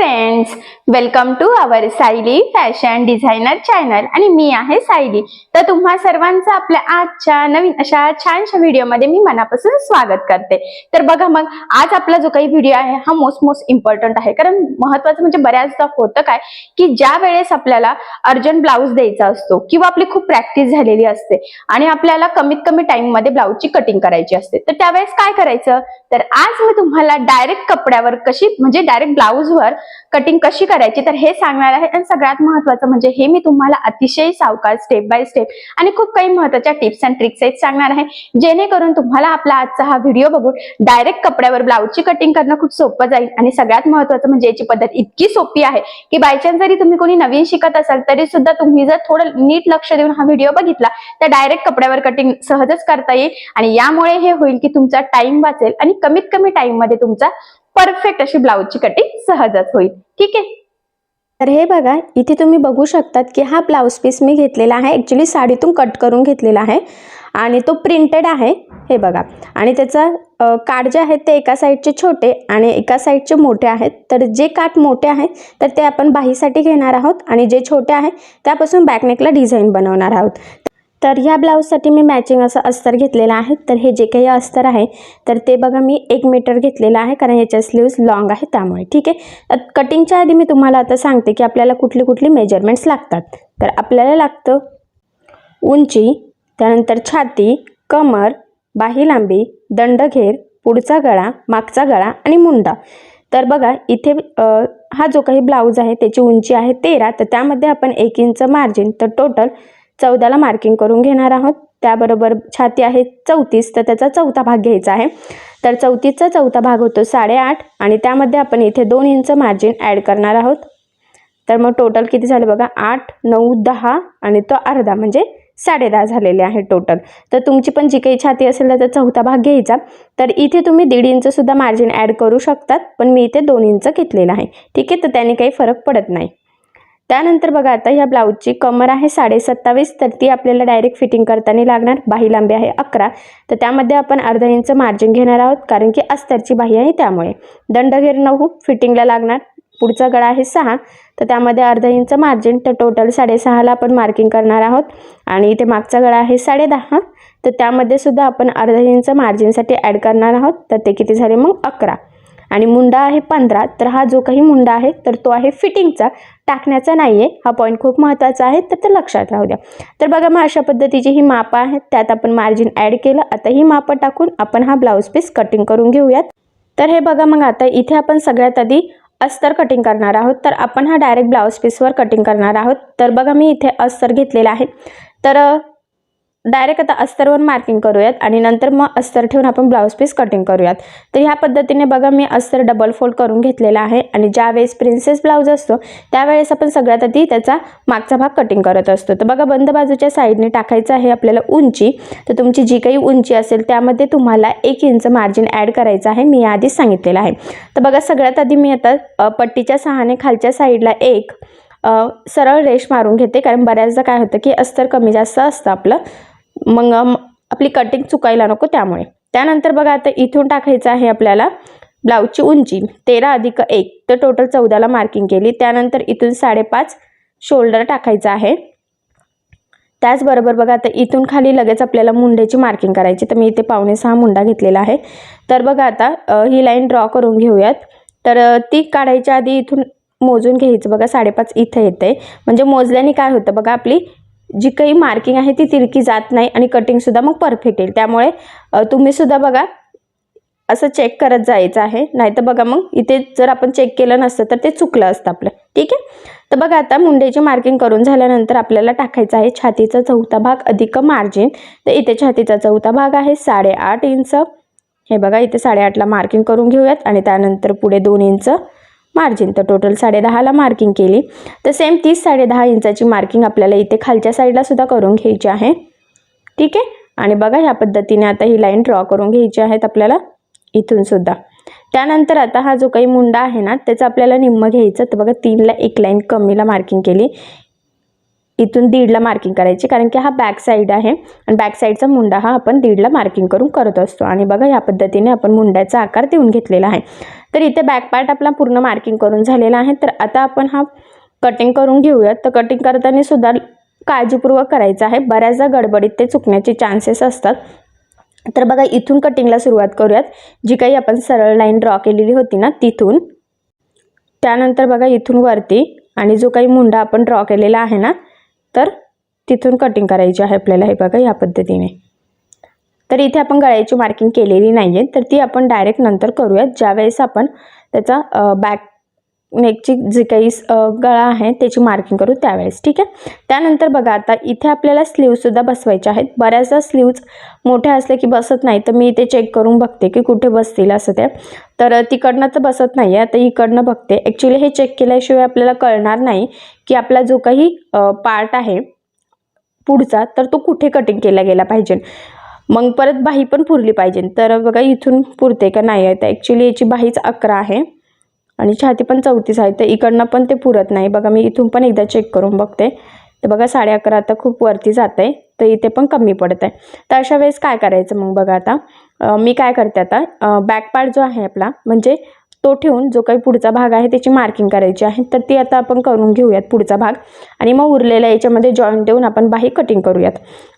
friends welcome to our Sayali fashion designer channel आणि मी आहे सायली. तर तुम्हा सर्वांचं आपल्या आजच्या नवीन अशा छानशा व्हिडिओमध्ये मी मनापासून स्वागत करते. तर बघा मग आज आपला जो काही व्हिडिओ आहे हा मोस्ट मोस्ट इम्पॉर्टंट आहे. कारण महत्वाचं म्हणजे बऱ्याचदा होतं काय की ज्या वेळेस आपल्याला अर्जंट ब्लाऊज द्यायचा असतो किंवा आपली खूप प्रॅक्टिस झालेली असते आणि आपल्याला कमीत कमी टाइममध्ये ब्लाऊजची कटिंग करायची असते तर त्यावेळेस काय करायचं? तर आज मी तुम्हाला डायरेक्ट कपड्यावर कशी म्हणजे डायरेक्ट ब्लाऊजवर कटिंग कशी करायची? करायची. तर हे सांगणार आहे. आणि सगळ्यात महत्वाचं म्हणजे हे मी तुम्हाला अतिशय सावकाश स्टेप बाय स्टेप आणि खूप काही महत्त्वाच्या टिप्स अँड ट्रिक्स आहेत सांगणार आहे. जेणेकरून तुम्हाला आपला आजचा हा व्हिडिओ बघून डायरेक्ट कपड्यावर ब्लाऊजची कटिंग करणं खूप सोपं जाईल. आणि सगळ्यात महत्वाचं म्हणजे याची पद्धत इतकी सोपी आहे की बायचान्स जरी तुम्ही कोणी नवीन शिकत असाल तरी सुद्धा तुम्ही जर थोडं नीट लक्ष देऊन हा व्हिडिओ बघितला तर डायरेक्ट कपड्यावर कटिंग सहजच करता येईल. आणि यामुळे हे होईल की तुमचा टाइम वाचेल आणि कमीत कमी टाइममध्ये तुमचा परफेक्ट अशी ब्लाऊजची कटिंग सहजच होईल. ठीक आहे? तर हे बघा इथे तुम्ही बघू शकतात की हा ब्लाऊज पीस मी घेतलेला आहे. ॲक्च्युली साडीतून कट करून घेतलेला आहे. आणि तो प्रिंटेड आहे. हे बघा. आणि त्याचा काठ जे आहेत ते एका साईडचे छोटे आणि एका साईडचे मोठे आहेत. तर जे काठ मोठे आहेत तर ते आपण बाहीसाठी घेणार आहोत. आणि जे छोटे आहेत त्यापासून बॅकनेकला डिझाईन बनवणार आहोत. तर ह्या ब्लाऊजसाठी मी मॅचिंग असं अस्तर घेतलेलं आहे. तर हे जे काही अस्तर आहे तर ते बघा मी एक मीटर घेतलेलं आहे कारण याच्या स्लीव्स लॉंग आहे त्यामुळे. ठीक आहे? कटिंगच्या आधी मी तुम्हाला आता सांगते की आपल्याला कुठली कुठली मेजरमेंट्स लागतात. तर आपल्याला लागतं उंची त्यानंतर छाती कमर बाही लांबी दंडघेर पुढचा गळा मागचा गळा आणि मुंडा. तर बघा इथे हा जो काही ब्लाऊज आहे त्याची उंची आहे तेरा तर त्यामध्ये आपण एक इंच मार्जिन तर टोटल चौदाला मार्किंग करून घेणार आहोत. त्याबरोबर छाती आहे चौतीस तर त्याचा चौथा भाग घ्यायचा आहे. तर चौतीसचा चौथा भाग होतो साडेआठ आणि त्यामध्ये आपण इथे दोन इंच मार्जिन ॲड करणार आहोत. तर मग टोटल किती झालं बघा? आठ नऊ दहा आणि तो अर्धा म्हणजे साडे दहा झालेले आहे टोटल तर तुमची पण जी काही छाती असेल त्याचा चौथा भाग घ्यायचा. तर इथे तुम्ही दीड इंचसुद्धा मार्जिन ॲड करू शकतात पण मी इथे दोन इंच घेतलेलं आहे. ठीक आहे? तर त्याने काही फरक पडत नाही. त्यानंतर बघा आता ह्या ब्लाऊजची कमर आहे साडे सत्तावीस तर ती आपल्याला डायरेक्ट फिटिंग करताना लागणार. बाही लांबी आहे अकरा. तर त्यामध्ये आपण अर्धा इंच मार्जिन घेणार आहोत कारण की अस्तरची बाही आहे त्यामुळे. दंडघेर नऊ फिटिंगला लागणार. पुढचा गळा आहे सहा. तर त्यामध्ये अर्धा इंच मार्जिन तर टोटल साडेसहाला आपण मार्किंग करणार आहोत. आणि इथे मागचा गळा आहे साडेदहा. तर त्यामध्ये सुद्धा आपण अर्धा इंच मार्जिनसाठी ॲड करणार आहोत. तर ते किती झाले मग अकरा. आणि मुंडा आहे पंधरा तर हा जो काही मुंडा आहे तर तो आहे फिटिंगचा. टाकण्याचा नाही आहे हा पॉईंट खूप महत्त्वाचा आहे तर ते लक्षात राहू द्या. तर बघा मग अशा पद्धतीची ही मापं आहेत त्यात आपण मार्जिन ॲड केलं. आता ही मापं टाकून आपण हा ब्लाऊज पीस कटिंग करून घेऊयात. तर हे बघा मग आता इथे आपण सगळ्यात आधी अस्तर कटिंग करणार आहोत. तर आपण हा डायरेक्ट ब्लाऊज पीसवर कटिंग करणार आहोत. तर बघा मी इथे अस्तर घेतलेला आहे. तर डायरेक्ट आता अस्तरवर मार्किंग करूयात आणि नंतर मग अस्तर ठेवून आपण ब्लाऊज पीस कटिंग करूयात. तर ह्या पद्धतीने बघा मी अस्तर डबल फोल्ड करून घेतलेला आहे आणि ज्यावेळेस प्रिन्सेस ब्लाऊज असतो त्यावेळेस आपण सगळ्यात आधी त्याचा मागचा भाग कटिंग करत असतो. तर बघा बंद बाजूच्या साईडने टाकायचं आहे आपल्याला उंची. तर तुमची जी काही उंची असेल त्यामध्ये तुम्हाला एक इंच मार्जिन ॲड करायचं आहे मी आधीच सांगितलेलं आहे. तर बघा सगळ्यात आधी मी आता पट्टीच्या सहाने खालच्या साईडला एक सरळ रेष मारून घेते. कारण बऱ्याचदा काय होतं की अस्तर कमी जास्त असतं आपलं. मग आपली कटिंग चुकायला नको त्यामुळे. त्यानंतर बघा आता इथून टाकायचं आहे आपल्याला ब्लाऊजची उंची. तेरा अधिक एक तर टोटल चौदाला मार्किंग केली. त्यानंतर इथून साडेपाच शोल्डर टाकायचं आहे. त्याचबरोबर बघा आता इथून खाली लगेच आपल्याला मुंड्याची मार्किंग करायची. तर मी इथे पावणे सहा मुंडा घेतलेला आहे. तर बघा आता ही लाईन ड्रॉ करून घेऊयात. तर ती काढायच्या आधी इथून मोजून घ्यायचं. बघा साडेपाच इथं येते म्हणजे मोजल्याने काय होतं बघा आपली जी काही मार्किंग आहे ती तिरकी जात नाही आणि कटिंगसुद्धा मग परफेक्ट येईल. त्यामुळे तुम्हीसुद्धा बघा असं चेक करत जायचं आहे. नाही तर बघा मग इथे जर आपण चेक केलं नसतं तर ते चुकलं असतं आपलं. ठीक आहे? तर बघा आता मुंड्याची मार्किंग करून झाल्यानंतर आपल्याला टाकायचं आहे छातीचा चौथा भाग अधिक मार्जिन तर इथे छातीचा चौथा भाग आहे साडेआठ इंच. हे बघा इथे साडेआठला मार्किंग करून घेऊयात आणि त्यानंतर पुढे दोन इंच. मार्जिन. तर टोटल साडेदहाला मार्किंग केली. तर सेम तीस साडेदहा इंचाची मार्किंग आपल्याला इथे खालच्या साईडला सुद्धा करून घ्यायची आहे. ठीक आहे? आणि बघा ह्या पद्धतीने आता ही लाईन ड्रॉ करून घ्यायची आहेत आपल्याला इथून सुद्धा. त्यानंतर आता हा जो काही मुंडा आहे ना त्याचं आपल्याला निम्म घ्यायचं. तर बघा तीनला एक लाईन कमीला मार्किंग केली. इथून दीडला मार्किंग करायची कारण की हा बॅक साईड आहे. आणि बॅक साईडचा मुंडा हा आपण दीडला मार्किंग करून करत असतो. आणि बघा ह्या पद्धतीने आपण मुंड्याचा आकार देऊन घेतलेला आहे. तर इथे बॅक पार्ट आपला पूर्ण मार्किंग करून झालेला आहे. तर आता आपण हा कटिंग करून घेऊयात. तर कटिंग करताना सुद्धा काळजीपूर्वक करायचं आहे. बऱ्याचदा गडबडीत ते चुकण्याचे चान्सेस असतात. तर बघा इथून कटिंगला सुरुवात करूयात. जी काही आपण सरळ लाईन ड्रॉ केलेली होती ना तिथून. त्यानंतर बघा इथून वरती आणि जो काही मुंडा आपण ड्रॉ केलेला आहे ना तर तिथून कटिंग करायची आहे आपल्याला. हे बघा या पद्धतीने. तर इथे आपण गळ्याची मार्किंग केलेली नाही आहे तर ती आपण डायरेक्ट नंतर करूयात. ज्यावेळेस आपण त्याचा बॅक नेकची जी काही गळा आहे त्याची मार्किंग करू त्यावेळेस. ठीक आहे? त्यानंतर बघा आता इथे आपल्याला स्लीवसुद्धा बसवायचे आहेत. बऱ्याचदा स्लीव्ज मोठ्या असल्या की बसत नाही तर मी इथे चेक करून बघते की कुठे बसतील असं ते. तर तिकडनं तर बसत नाही आहे आता इकडनं बघते. ॲक्च्युली हे चेक केल्याशिवाय आपल्याला कळणार नाही की आपला जो काही पार्ट आहे पुढचा तर तो कुठे कटिंग केला गेला पाहिजे. मग परत बाही पण पुरली पाहिजे. तर बघा इथून पुरते का नाही आहे? तर ॲक्च्युली याची बाहीच अकरा आहे. आणि छाती पण चौतीस आहे. तर इकडनं पण ते पुरत नाही. बघा मी इथून पण एकदा चेक करून बघते. तर बघा साडे अकरा आता खूप वरती जात आहे तर इथे पण कमी पडत आहे तर अशा वेळेस काय करायचं मग बघा आता? मी काय करते आता? बॅक पार्ट जो आहे आपला म्हणजे तो ठेवून जो काही पुढचा भाग आहे त्याची मार्किंग करायची आहे. तर ती आता आपण करून घेऊयात पुढचा भाग. आणि मग उरलेल्या याच्यामध्ये जॉईंट देऊन आपण बाही कटिंग करूयात.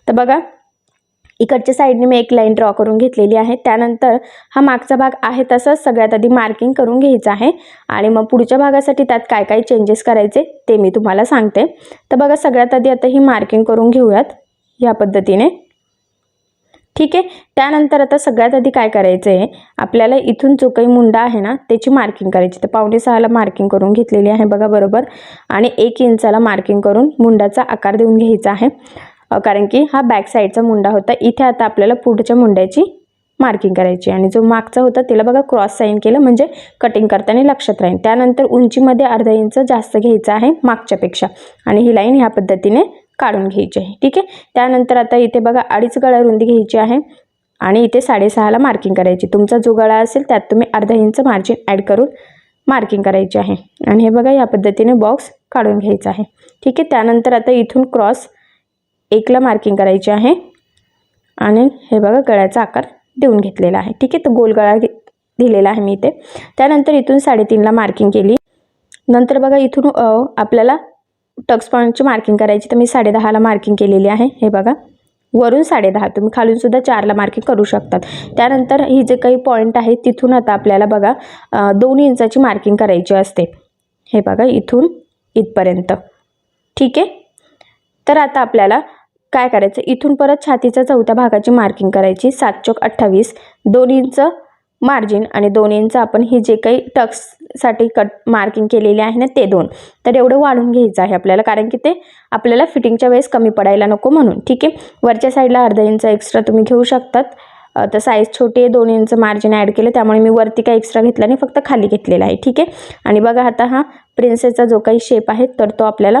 तर बघा इकडच्या साईडने मी एक लाईन ड्रॉ करून घेतलेली आहे. त्यानंतर हा मागचा भाग आहे तसंच. सगळ्यात आधी मार्किंग करून घ्यायचं आहे. आणि मग पुढच्या भागासाठी त्यात काय काय चेंजेस करायचे ते मी तुम्हाला सांगते. तर बघा सगळ्यात आधी आता ही मार्किंग करून घेऊयात ह्या पद्धतीने. ठीक आहे? त्यानंतर आता सगळ्यात आधी काय करायचं आहे आपल्याला इथून जो काही मुंडा आहे ना त्याची मार्किंग करायची. तर पावणे सहाला मार्किंग करून घेतलेली आहे बघा बरोबर. आणि एक इंचाला मार्किंग करून मुंडाचा आकार देऊन घ्यायचा आहे. कारण की हा बॅक साईडचा मुंडा होता. इथे आता आपल्याला पुढच्या मुंड्याची मार्किंग करायची आणि जो मागचा होता तिला बघा क्रॉस साईन केलं म्हणजे कटिंग करताना लक्षात राहील. त्यानंतर उंचीमध्ये अर्धा इंच जास्त घ्यायचं आहे मागच्यापेक्षा. आणि ही लाईन ह्या पद्धतीने काढून घ्यायची आहे. ठीक आहे? त्यानंतर आता इथे बघा अडीच गळा रुंदी घ्यायची आहे. आणि इथे साडेसहाला मार्किंग करायची. तुमचा जो गळा असेल त्यात तुम्ही अर्धा इंच मार्जिन ॲड करून मार्किंग करायची आहे. आणि हे बघा या पद्धतीने बॉक्स काढून घ्यायचा आहे. ठीक आहे? त्यानंतर आता इथून क्रॉस एकला मार्किंग करायची आहे. आणि हे बघा गळ्याचा आकार देऊन घेतलेला आहे. ठीक आहे तर गोल गळा दिलेला आहे मी इथे. त्यानंतर इथून साडेतीनला मार्किंग केली. नंतर बघा इथून आपल्याला टक्स पॉईंटची मार्किंग करायची तर मी साडेदहाला मार्किंग केलेली आहे. हे बघा वरून साडेदहा. तुम्ही खालून सुद्धा चारला मार्किंग करू शकतात. त्यानंतर ही जे काही पॉईंट आहे तिथून आता आपल्याला बघा दोन इंचाची मार्किंग करायची असते. हे बघा इथून इथपर्यंत. ठीक आहे? तर आता आपल्याला काय करायचं? इथून परत छातीच्या चौथ्या भागाची मार्किंग करायची. सात चोक अठ्ठावीस. दोन इंच मार्जिन आणि दोन इंच आपण ही जे काही टक्ससाठी कट मार्किंग केलेली आहे ना ते दोन. तर एवढं वाढून घ्यायचं आहे आपल्याला कारण की ते आपल्याला फिटिंगच्या वेळेस कमी पडायला नको म्हणून. ठीक आहे? वरच्या साईडला अर्धा इंच एक्स्ट्रा तुम्ही घेऊ शकतात. तर साईज छोटी आहे दोन इंच मार्जिन ॲड केलं त्यामुळे मी वरती काही एक्स्ट्रा घेतला नाही फक्त खाली घेतलेला आहे. ठीक आहे? आणि बघा आता हा प्रिन्सेसचा जो काही शेप आहे तर तो आपल्याला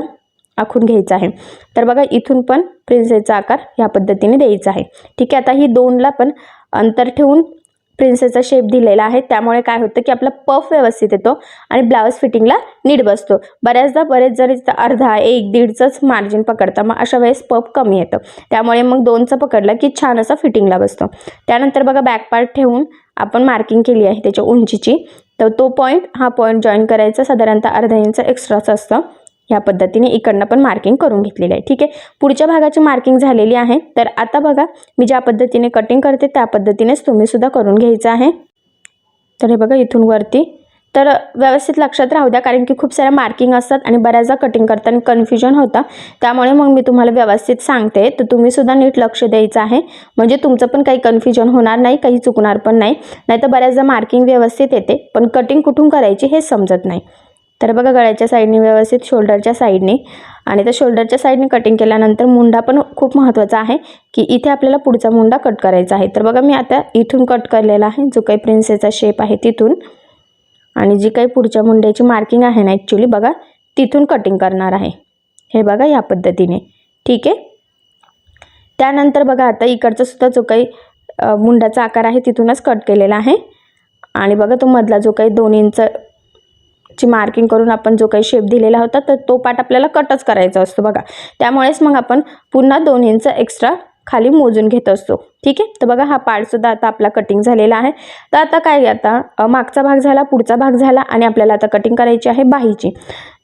आखून घ्यायचा आहे. तर बघा इथून पण प्रिन्सेसचा आकार ह्या पद्धतीने द्यायचा आहे. ठीक आहे आता ही दोनला पण अंतर ठेवून प्रिन्सेसचा शेप दिलेला आहे. त्यामुळे काय होतं की आपला पफ व्यवस्थित येतो आणि ब्लाऊज फिटिंगला नीट बसतो. बऱ्याचदा बरेच जरी अर्धा एक दीडचंच मार्जिन पकडतं मग अशा वेळेस पफ कमी येतं. त्यामुळे मग दोनचं पकडलं की छान असा फिटिंगला बसतो. त्यानंतर बघा बॅक पार्ट ठेवून आपण मार्किंग केली आहे त्याच्या उंचीची. तर तो पॉईंट हा पॉईंट जॉईन करायचा. साधारणतः अर्धा इंच एक्स्ट्राचा असतं. ह्या पद्धतीने इकडनं पण मार्किंग करून घेतलेलं आहे. ठीक आहे? पुढच्या भागाची मार्किंग झालेली आहे. तर आता बघा मी ज्या पद्धतीने कटिंग करते त्या पद्धतीनेच तुम्हीसुद्धा करून घ्यायचं आहे. तर हे बघा इथून वरती. तर व्यवस्थित लक्षात राहू द्या कारण की खूप साऱ्या मार्किंग असतात आणि बऱ्याचदा कटिंग करताना कन्फ्युजन होतं. त्यामुळे मग मी तुम्हाला व्यवस्थित सांगते. तर तुम्ही सुद्धा नीट लक्ष द्यायचं आहे. म्हणजे तुमचं पण काही कन्फ्युजन होणार नाही काही चुकणार पण नाही. नाहीतर बऱ्याचदा मार्किंग व्यवस्थित येते पण कटिंग कुठून करायची हे समजत नाही. तर बघा गळ्याच्या साईडने व्यवस्थित शोल्डरच्या साईडने आणि त्या शोल्डरच्या साईडने कटिंग केल्यानंतर मुंडा पण खूप महत्त्वाचा आहे की इथे आपल्याला पुढचा मुंडा कट करायचा आहे. तर बघा मी आता इथून कट करलेला आहे जो काही प्रिन्सेसचा शेप आहे तिथून. आणि जी काही पुढच्या मुंड्याची मार्किंग आहे ना ॲक्च्युली बघा तिथून कटिंग करणार आहे. हे बघा या पद्धतीने. ठीक आहे? त्यानंतर बघा आता इकडचा सुद्धा जो काही मुंडाचा आकार आहे तिथूनच कट केलेला आहे. आणि बघा तो मधला जो काही दोन इंच ची मार्किंग करून आपण जो काही शेप दिलेला होता तर तो पार्ट आपल्याला कटच करायचा असतो बघा. त्यामुळेच मग आपण पुन्हा दोन इंच एक्स्ट्रा खाली मोजून घेत असतो. ठीक आहे? तर बघा हा पार्टसुद्धा आता आपला कटिंग झालेला आहे. तर आता काय आता? मागचा भाग झाला पुढचा भाग झाला आणि आपल्याला आता कटिंग करायची आहे बाहीची.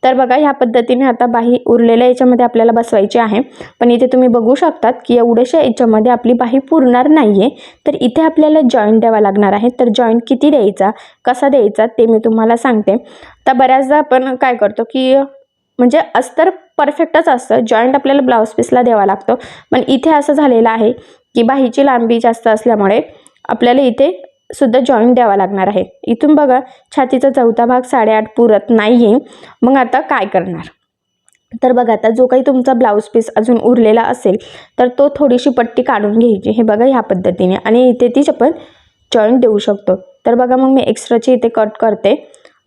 तर बघा ह्या पद्धतीने आता बाही उरलेल्या याच्यामध्ये आपल्याला बसवायची आहे. पण इथे तुम्ही बघू शकतात की एवढ्याशा याच्यामध्ये आपली बाही पुरणार नाही आहे तर इथे आपल्याला जॉईंट द्यावा लागणार आहे. तर जॉईंट किती द्यायचा? कसा द्यायचा? ते मी तुम्हाला सांगते. तर बऱ्याचदा आपण काय करतो की म्हणजे अस्तर परफेक्टच असतं. जॉईंट आपल्याला ब्लाऊज पीसला द्यावा लागतो. पण इथे असं झालेलं आहे की बाहीची लांबी जास्त असल्यामुळे आपल्याला इथे सुद्धा जॉईंट द्यावा लागणार आहे. इथून बघा छातीचा चौथा भाग साडेआठ पुरत नाही आहे मग आता काय करणार? तर बघा आता जो काही तुमचा ब्लाऊज पीस अजून उरलेला असेल तर तो थोडीशी पट्टी काढून घ्यायची. हे बघा ह्या पद्धतीने. आणि इथे तीच आपण जॉईंट देऊ शकतो. तर बघा मग मी एक्स्ट्राची इथे कट करते.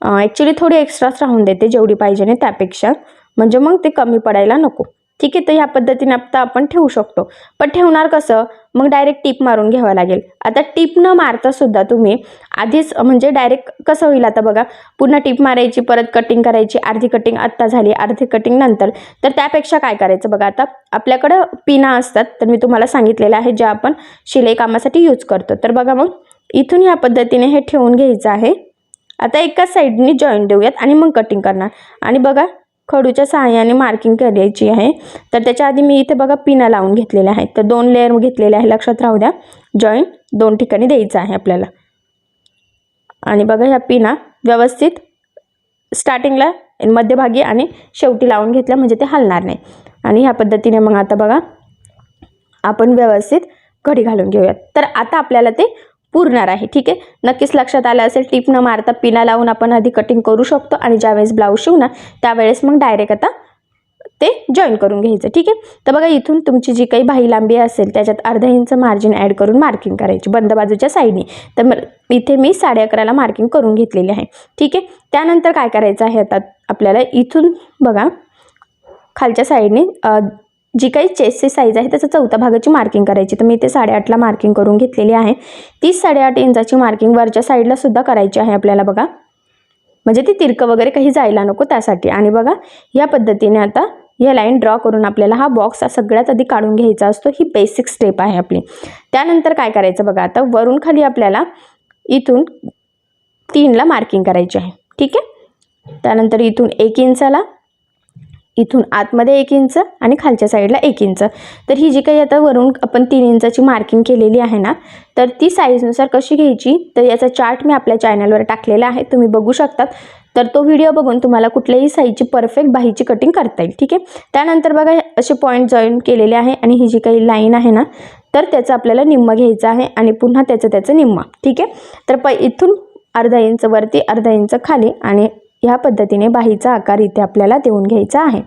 ॲक्च्युली थोडी एक्स्ट्राच राहून देते जेवढी पाहिजे नाही त्यापेक्षा. म्हणजे मग ते कमी पडायला नको. ठीक आहे तर ह्या पद्धतीने आता आपण ठेवू शकतो. पण ठेवणार कसं? मग डायरेक्ट टीप मारून घ्यावं लागेल. आता टीप न मारता सुद्धा तुम्ही आधीच म्हणजे डायरेक्ट कसं होईल आता बघा पुन्हा टीप मारायची परत कटिंग करायची अर्धी कटिंग आत्ता झाली अर्धी कटिंग नंतर. तर त्यापेक्षा काय करायचं बघा आता? आपल्याकडं पिना असतात तर मी तुम्हाला सांगितलेलं आहे ज्या आपण शिलाई कामासाठी यूज करतो. तर बघा मग इथून ह्या पद्धतीने हे ठेवून घ्यायचं आहे. आता एकाच साईडनी जॉईंट देऊयात आणि मग कटिंग करणार. आणि बघा खडूच्या सहाय्याने मार्किंग करायची आहे. तर त्याच्या आधी मी इथे बघा पिना लावून घेतलेल्या आहेत. तर दोन लेअर घेतलेले आहे लक्षात राहू द्या. जॉईंट दोन ठिकाणी द्यायचं आहे आपल्याला. आणि बघा ह्या पिना व्यवस्थित स्टार्टिंगला मध्यभागी आणि शेवटी लावून घेतल्या म्हणजे ते हलणार नाही. आणि ह्या पद्धतीने मग आता बघा आपण व्यवस्थित घडी घालून घेऊयात. तर आता आपल्याला ते पुरणार आहे. ठीक आहे? नक्कीच लक्षात आलं असेल. टीप न मारता पिना लावून आपण आधी कटिंग करू शकतो आणि ज्यावेळेस ब्लाऊज शिवणार त्यावेळेस मग डायरेक्ट आता ते जॉईन करून घ्यायचं. ठीक आहे? तर बघा इथून तुमची जी काही बाही लांबी असेल त्याच्यात अर्धा इंच मार्जिन ॲड करून मार्किंग करायची बंद बाजूच्या साईडने तर मग इथे मी साडे अकराला मार्किंग करून घेतलेली आहे. ठीक आहे? त्यानंतर काय करायचं आहे आता आपल्याला? इथून बघा खालच्या साईडने जी काही चेसची साईज आहे त्याचा चौथ्या भागाची मार्किंग करायची. तर मी इथे साडेआठला मार्किंग करून घेतलेली आहे. तीस साडेआठ इंचाची मार्किंग वरच्या साईडला सुद्धा करायची आहे आपल्याला बघा. म्हणजे ती तिरकं वगैरे काही जायला नको त्यासाठी. आणि बघा या पद्धतीने आता या लाईन ड्रॉ करून आपल्याला हा बॉक्स सगळ्यात आधी काढून घ्यायचा असतो. ही बेसिक स्टेप आहे आपली. त्यानंतर काय करायचं बघा आता वरून खाली आपल्याला इथून तीनला मार्किंग करायची आहे. ठीक आहे? त्यानंतर इथून एक इंचाला इथून आतमध्ये एक इंच आणि खालच्या साईडला एक इंच. तर ही जी काही आता वरून आपण तीन इंचाची मार्किंग केलेली आहे ना तर ती साईजनुसार कशी घ्यायची? तर याचा चार्ट मी आपल्या चॅनलवर टाकलेला आहे तुम्ही बघू शकतात. तर तो व्हिडिओ बघून तुम्हाला कुठल्याही साईजची परफेक्ट बाहीची कटिंग करता येईल ठीक आहे? त्यानंतर बघा असे पॉईंट जॉईन केलेले आहे आणि ही जी काही लाईन आहे ना तर त्याचं आपल्याला निम्म घ्यायचं आहे आणि पुन्हा त्याचं त्याचं निम्म ठीक आहे? तर प इथून अर्धा इंच वरती अर्धा इंच खाली आणि ह्या पद्धतीने बाहीचा आकार इथे आपल्याला देऊन घ्यायचा आहे.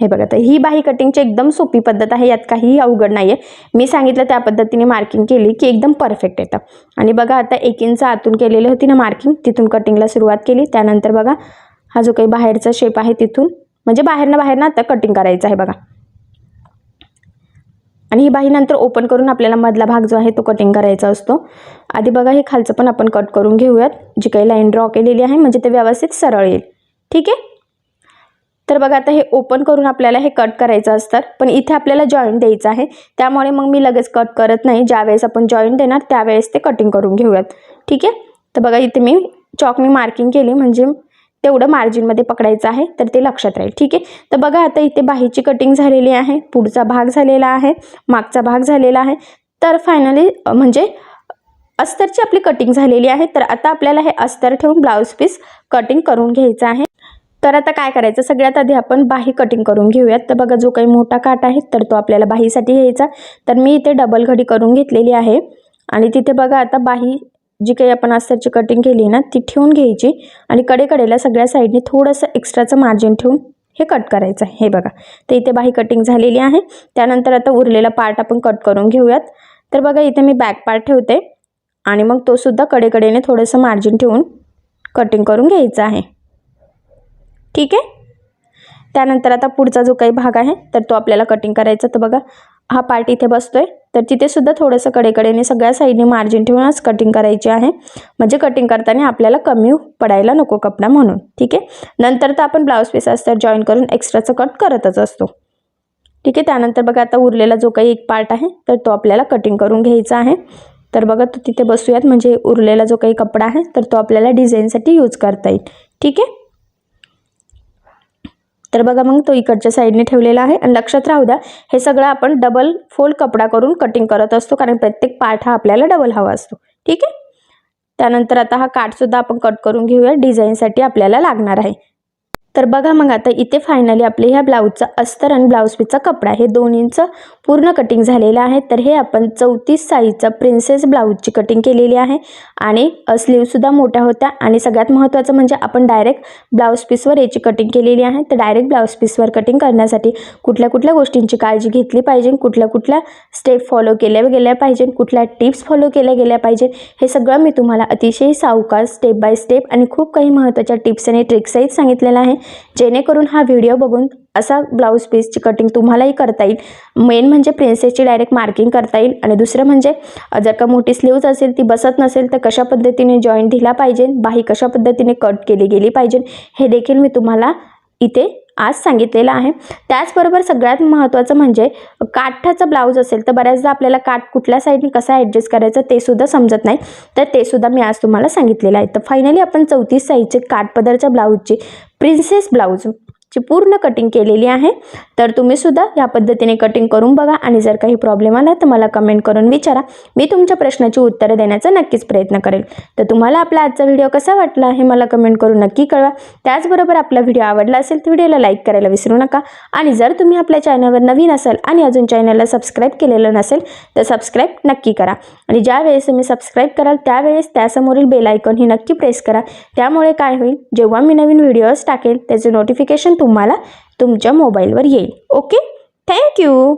हे बघा तर ही बाही कटिंगची एकदम सोपी पद्धत आहे यात काहीही अवघड नाही आहे मी सांगितलं त्या पद्धतीने मार्किंग केली की एकदम परफेक्ट येतं. आणि बघा आता एक इंच आतून केलेली होती ना मार्किंग तिथून कटिंगला सुरुवात केली. त्यानंतर बघा हा जो काही बाहेरचा शेप आहे तिथून म्हणजे बाहेरनं बाहेरनं आता कटिंग करायचं आहे बघा. आणि ही बाही नंतर ओपन करून आपल्याला मधला भाग जो आहे तो कटिंग करायचा असतो. आधी बघा हे खालचं पण आपण कट करून घेऊयात. जी काही लाईन ड्रॉ केलेली आहे म्हणजे ते व्यवस्थित सरळ येईल. ठीक आहे? तर बघा आता हे ओपन करून आपल्याला हे कट करायचं असतं. पण इथे आपल्याला जॉईंट द्यायचं आहे. त्यामुळे मग मी लगेच कट करत नाही. ज्यावेळेस आपण जॉईंट देणार त्यावेळेस ते कटिंग करून घेऊयात. ठीक आहे? तर बघा इथे मी चॉकनी मार्किंग केली. म्हणजे तेवढं मार्जिनमध्ये पकडायचं आहे तर ते लक्षात राहील. ठीक आहे? तर बघा आता इथे बाहीची कटिंग झालेली आहे. पुढचा भाग झालेला आहे. मागचा भाग झालेला आहे. तर फायनली म्हणजे अस्तरची आपली कटिंग झालेली आहे. तर आता आपल्याला हे अस्तर ठेवून ब्लाऊज पीस कटिंग करून घ्यायचं आहे. तर आता काय करायचं? सगळ्यात आधी आपण बाही कटिंग करून घेऊयात. तर बघा जो काही मोठा काट आहे तर तो आपल्याला बाहीसाठी घ्यायचा. तर मी इथे डबल घडी करून घेतलेली आहे. आणि तिथे बघा आता बाही जी काही आपण अस्तरची कटिंग केली ना ती ठेवून घ्यायची. आणि कडेकडेला सगळ्या साईडने थोडंसं एक्स्ट्राचं मार्जिन ठेवून हे कट करायचं आहे. हे बघा तर इथे बाही कटिंग झालेली आहे. त्यानंतर आता उरलेला पार्ट आपण कट करून घेऊयात. तर बघा इथे मी बॅक पार्ट ठेवते. आणि मग तो सुद्धा कडेकडेने थोडंसं मार्जिन ठेवून कटिंग करून घ्यायचं आहे. ठीक आहे? त्यानंतर आता पुढचा जो काही भाग आहे तर तो आपल्याला कटिंग करायचा. तर बघा हा पार्ट इथे बसतोय. तर तिथेसुद्धा थोडंसं कडेकडेने सगळ्या साईडने मार्जिन ठेवूनच कटिंग करायची आहे. म्हणजे कटिंग करताना आपल्याला कमी पडायला नको कपडा म्हणून. ठीक आहे? नंतर तर आपण ब्लाऊज पीस असतात जॉईन करून एक्स्ट्राचं कट करतच असतो. ठीक आहे? त्यानंतर बघा आता उरलेला जो काही एक पार्ट आहे तर तो आपल्याला कटिंग करून घ्यायचा आहे. तर बघा तो तिथे बसूयात. म्हणजे उरलेला जो काही कपडा आहे तर तो आपल्याला डिझाईनसाठी यूज करता येईल. ठीक आहे? तर बघा मग तो इकडच्या साईडने ठेवलेला आहे. आणि लक्षात राहू द्या हे सगळं आपण डबल फोल्ड कपडा करून कटिंग करत असतो कारण प्रत्येक पार्ट हा आपल्याला डबल हवा असतो. ठीक आहे? त्यानंतर आता हा काठसुद्धा आपण कट करून घेऊया. डिझाईनसाठी आपल्याला लागणार आहे. तर बघा मग आता इथे फायनली आपले ह्या ब्लाऊजचा अस्तर आणि ब्लाऊज पीसचा कपडा हे दोन्हींचं पूर्ण कटिंग झालेलं आहे. तर हे आपण चौतीस साईजचा प्रिन्सेस ब्लाऊजची कटिंग केलेली आहे. आणि स्लीवसुद्धा मोठ्या होत्या. आणि सगळ्यात महत्त्वाचं म्हणजे आपण डायरेक्ट ब्लाऊज पीसवर याची कटिंग केलेली आहे. तर डायरेक्ट ब्लाऊज पीसवर कटिंग करण्यासाठी कुठल्या कुठल्या गोष्टींची काळजी घेतली पाहिजे? कुठल्या कुठल्या स्टेप फॉलो केल्या गेल्या पाहिजे? कुठल्या टिप्स फॉलो केल्या गेल्या पाहिजे? हे सगळं मी तुम्हाला अतिशय सावकाश स्टेप बाय स्टेप आणि खूप काही महत्त्वाच्या टिप्स आणि ट्रिक्सही सांगितलेलं आहे. जेणेकरून हा व्हिडिओ बघून असा ब्लाऊज पीसची कटिंग तुम्हालाही करता येईल. मेन म्हणजे प्रिन्सेसची डायरेक्ट मार्किंग करता येईल. आणि दुसरं म्हणजे जर का मोठी स्लीव्ज असेल ती बसत नसेल तर कशा पद्धतीने जॉईंट दिला पाहिजे? बाही कशा पद्धतीने कट केली गेली पाहिजे? हे देखील मी तुम्हाला इथे आज सांगितलेलं आहे. त्याचबरोबर सगळ्यात महत्त्वाचं म्हणजे काठाचा ब्लाऊज असेल तर बऱ्याचदा आपल्याला काठ कुठल्या साईडने कसा ॲडजस्ट करायचं ते सुद्धा समजत नाही. तर ते सुद्धा मी आज तुम्हाला सांगितलेलं आहे. तर फायनली आपण चौतीस साईजचे काठपदरच्या ब्लाऊजची प्रिन्सेस ब्लाऊज ची पूर्ण कटिंग केलेली आहे. तर तुम्ही सुद्धा या पद्धतीने कटिंग करून बघा आणि जर काही प्रॉब्लेम आला तर मला कमेंट करून विचारा. मी तुमच्या प्रश्नाची उत्तरं देण्याचा नक्कीच प्रयत्न करेल. तर तुम्हाला आपला आजचा व्हिडिओ कसा वाटला हे मला कमेंट करून नक्की कळवा. त्याचबरोबर आपला व्हिडिओ आवडला असेल तर व्हिडिओला लाईक करायला विसरू नका. आणि जर तुम्ही आपल्या चॅनलवर नवीन असाल आणि अजून चॅनलला सबस्क्राईब केलेलं नसेल तर सबस्क्राईब नक्की करा. आणि ज्या वेळेस तुम्ही सबस्क्राईब कराल त्यावेळेस त्यासमोरील बेल आयकॉन ही नक्की प्रेस करा. त्यामुळे काय होईल? जेव्हा मी नवीन व्हिडिओज टाकेल त्याचे नोटिफिकेशन तुम्हाला तुमच्या मोबाईलवर येईल. ओके? Thank you.